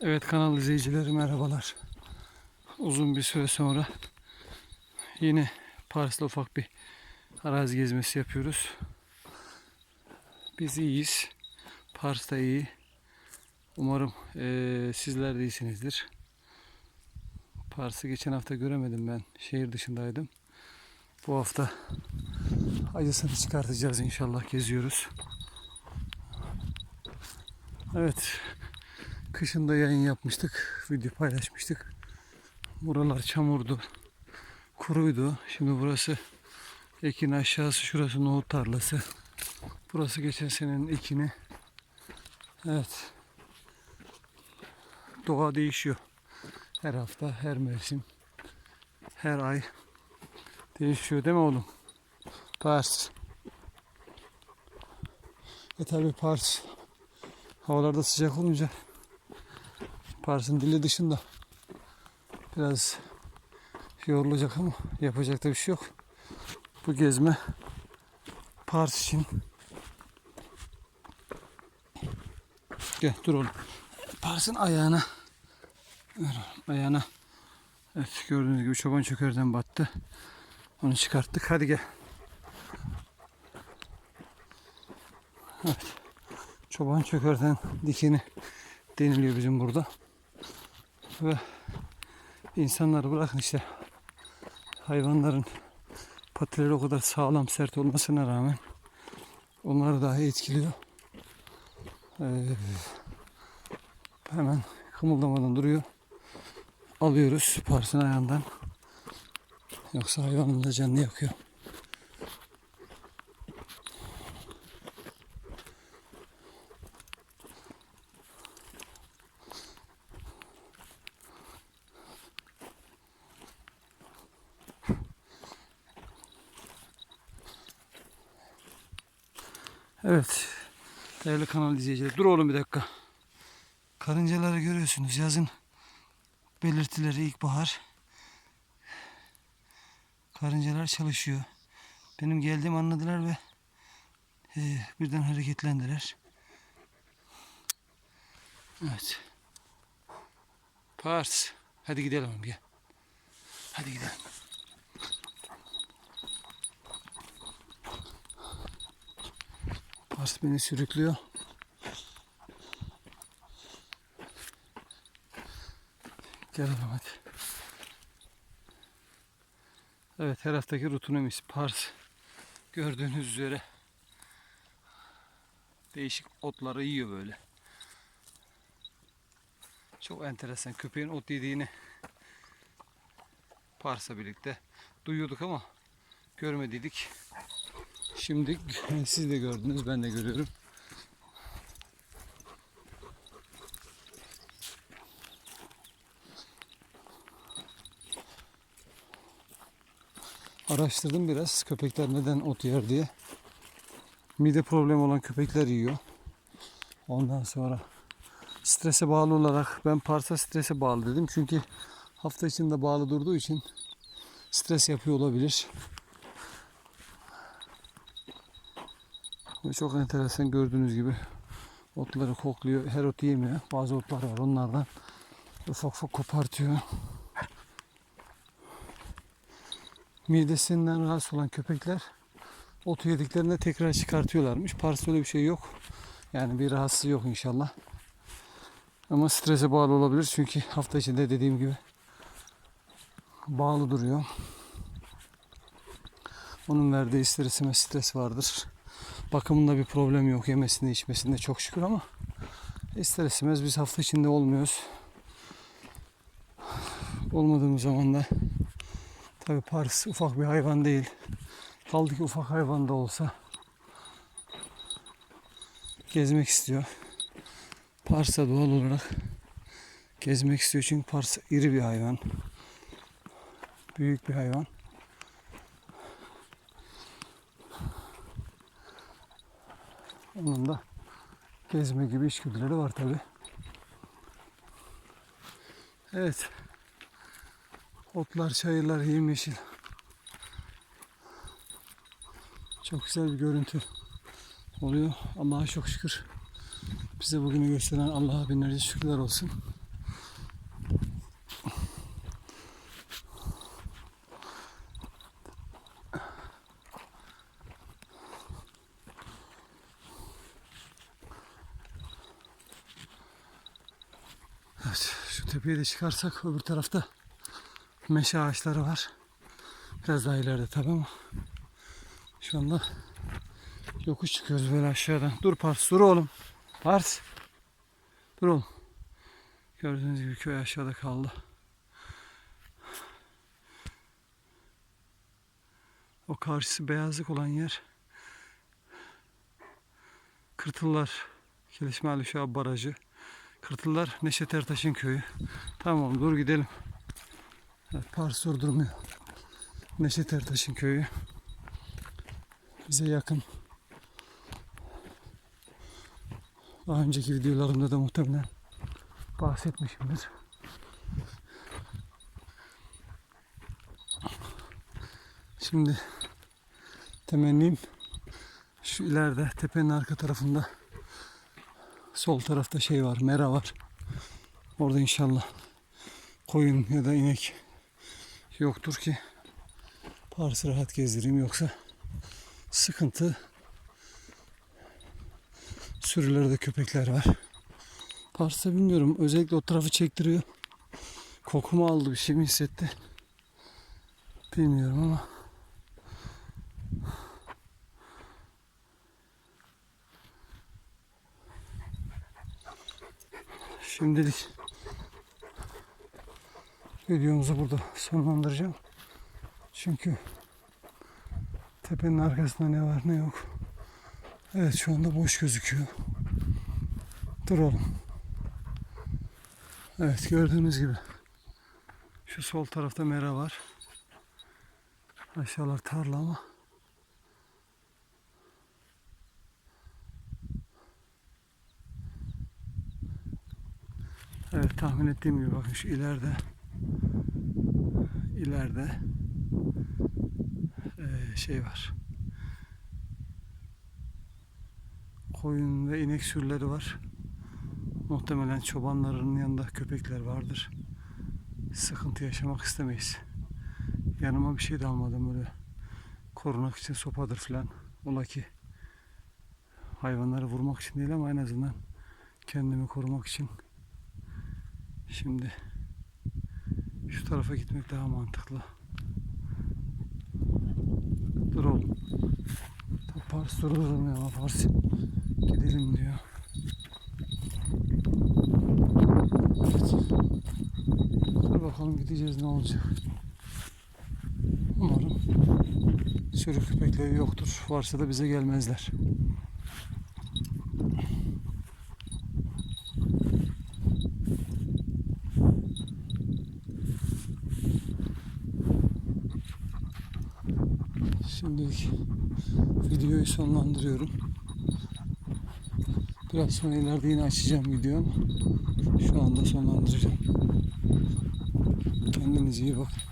Evet kanal izleyicileri merhabalar. Uzun bir süre sonra yine Paris'te ufak bir arazi gezmesi yapıyoruz. Biz iyiyiz. Paris da iyi. Umarım eee, sizler de iyisinizdir. Paris'i geçen hafta göremedim ben. Şehir dışındaydım. Bu hafta acısını çıkartacağız inşallah geziyoruz. Evet. Kışında yayın yapmıştık. Video paylaşmıştık. Buralar çamurdu. Kuruydu. Şimdi burası ekin aşağısı. Şurası nohut tarlası. Burası geçen senenin ekini. Evet. Doğa değişiyor. Her hafta, her mevsim, her ay değişiyor değil mi oğlum? Pars. E tabi Pars havalarda sıcak olunca Pars'ın dili dışında biraz yorulacak ama yapacak da bir şey yok. Bu gezme Pars için Gel dur oğlum. Pars'ın ayağına ayağına Evet gördüğünüz gibi çoban çökerden battı. Onu çıkarttık. Hadi gel. Evet. Çoban çökerden dikeni deniliyor bizim burada. Ve insanları bırakın işte hayvanların patileri o kadar sağlam sert olmasına rağmen onları dahi etkiliyor. Ee, hemen kımıldamadan duruyor. Alıyoruz parsın ayağından. Yoksa hayvanın da canını yakıyor. Evet. Değerli kanal izleyicileri. Dur oğlum bir dakika. Karıncaları görüyorsunuz. Yazın belirtileri ilkbahar. Karıncalar çalışıyor. Benim geldiğimi anladılar ve e, birden hareketlendiler. Evet. Pars. Hadi gidelim gel. Hadi gidelim. Pars beni sürüklüyor. Gel hadi. Evet her haftaki rutinimiz Pars. Gördüğünüz üzere değişik otları yiyor böyle. Çok enteresan. Köpeğin ot yediğini Pars'la birlikte duyuyorduk ama görmediydik. Şimdi siz de gördünüz, ben de görüyorum. Araştırdım biraz köpekler neden ot yer diye. Mide problemi olan köpekler yiyor. Ondan sonra strese bağlı olarak ben parsa strese bağlı dedim. Çünkü hafta içinde bağlı durduğu için stres yapıyor olabilir. Çok enteresan gördüğünüz gibi otları kokluyor. Her otu yemiyor. Bazı otlar var onlardan ufak ufak kopartıyor. Midesinden rahatsız olan köpekler otu yediklerinde tekrar çıkartıyorlarmış. Pars'ta öyle bir şey yok. Yani bir rahatsızlığı yok inşallah. Ama strese bağlı olabilir çünkü hafta içinde dediğim gibi bağlı duruyor. Onun verdiği stresime stres vardır. Bakımında bir problem yok. Yemesinde içmesinde çok şükür ama ister istemez biz hafta içinde olmuyoruz. Olmadığımız zaman da tabi Paris ufak bir hayvan değil. Kaldı ki ufak hayvan da olsa gezmek istiyor. Pars'a doğal olarak gezmek istiyor çünkü Pars iri bir hayvan. Büyük bir hayvan. Onun da gezme gibi içgüdüleri var tabi. Evet. Otlar, çayırlar yemyeşil. Çok güzel bir görüntü oluyor. Allah'a çok şükür. Bize bugünü gösteren Allah'a binlerce şükürler olsun. Tepeye de çıkarsak öbür tarafta meşe ağaçları var. Biraz daha ileride tabii ama şu anda yokuş çıkıyoruz böyle aşağıdan. Dur Pars dur oğlum. Pars. Dur oğlum. Gördüğünüz gibi köy aşağıda kaldı. O karşısı beyazlık olan yer Kırtıllar Gelişme Ali Şah Barajı. Kırtıllar Neşet Ertaş'ın köyü. Tamam dur gidelim. Evet, Pars durmuyor. Neşet Ertaş'ın köyü. Bize yakın. Daha önceki videolarımda da muhtemelen bahsetmişimdir. Şimdi temennim şu ileride tepenin arka tarafında sol tarafta şey var, mera var. Orada inşallah koyun ya da inek yoktur ki Pars'ı rahat gezdireyim yoksa sıkıntı sürülerde köpekler var. Pars'ta bilmiyorum özellikle o tarafı çektiriyor. Kokumu aldı bir şey mi hissetti? Bilmiyorum ama Şimdilik videomuzu burada sonlandıracağım. Çünkü tepenin arkasında ne var ne yok. Evet şu anda boş gözüküyor. Dur oğlum. Evet gördüğünüz gibi şu sol tarafta mera var. Aşağılar tarla ama Evet tahmin ettiğim gibi bakın şu ileride ileride eee, şey var. Koyun ve inek sürüleri var. Muhtemelen çobanların yanında köpekler vardır. Sıkıntı yaşamak istemeyiz. Yanıma bir şey de almadım böyle korunak için sopadır filan. Ola ki hayvanları vurmak için değil ama en azından kendimi korumak için Şimdi şu tarafa gitmek daha mantıklı. Dur oğlum. Pars duralım ya Pars. Gidelim diyor. Dur bakalım gideceğiz ne olacak. Umarım sürü köpekleri yoktur. Varsa da bize gelmezler. Şimdilik videoyu sonlandırıyorum. Biraz sonra ileride yine açacağım videomu. Şu anda sonlandıracağım. Kendinize iyi bakın.